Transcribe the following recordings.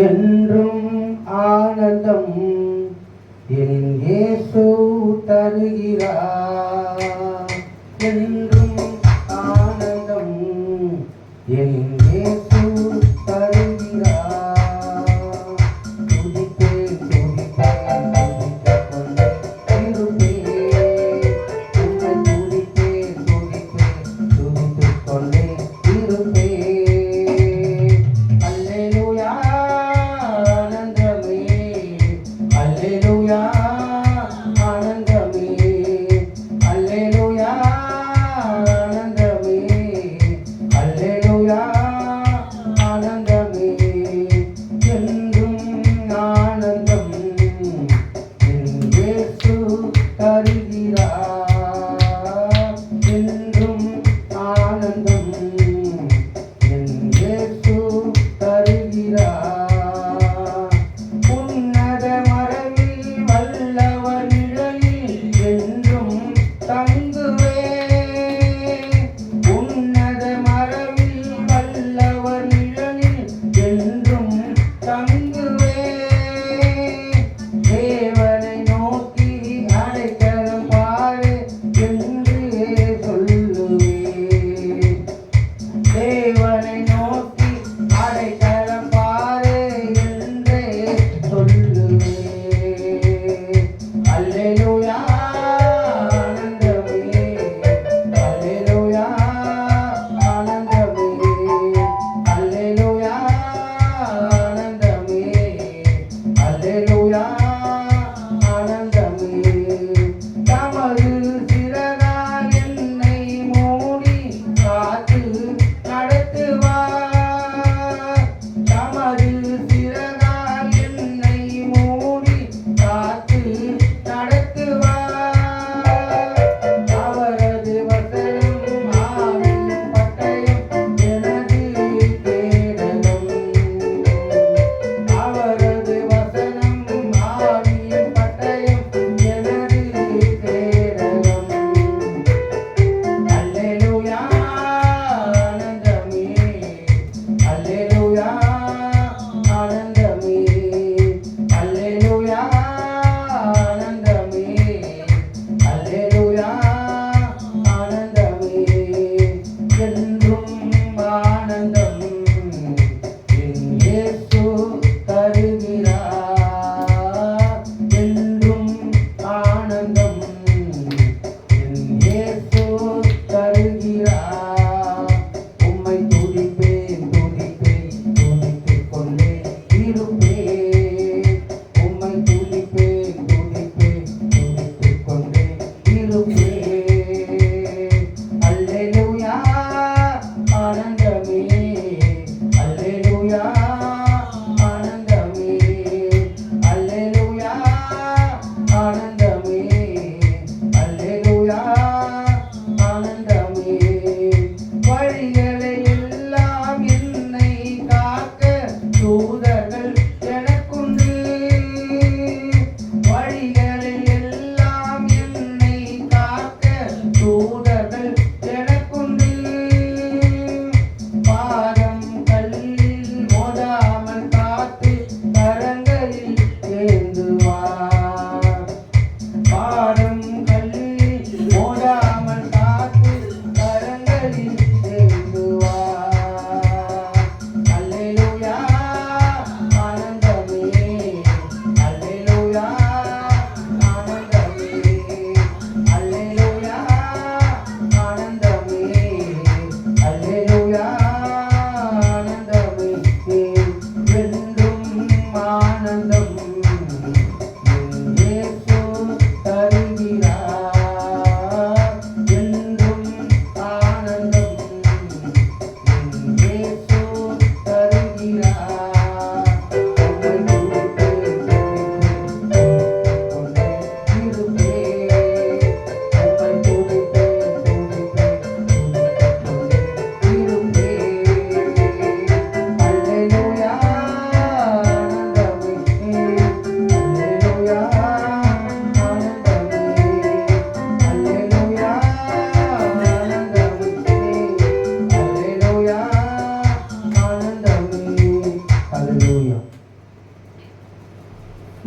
என்றும் ஆனந்தம் காற்று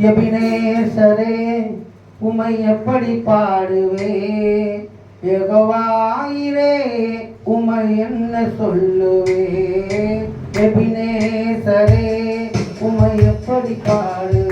எபினேசரே உமை எப்படி பாடுவே? எகவாயிரே உமை என்ன சொல்லுவே? எபினேசரே உமை எப்படி பாடு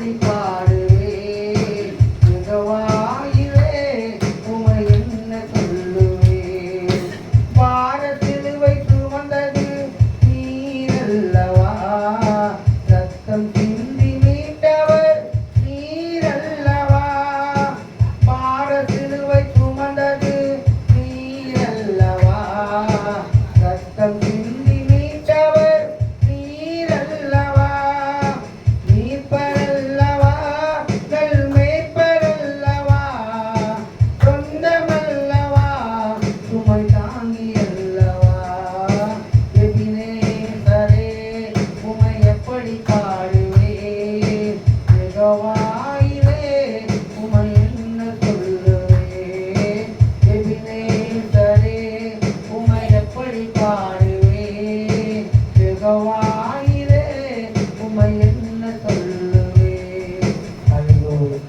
de paz.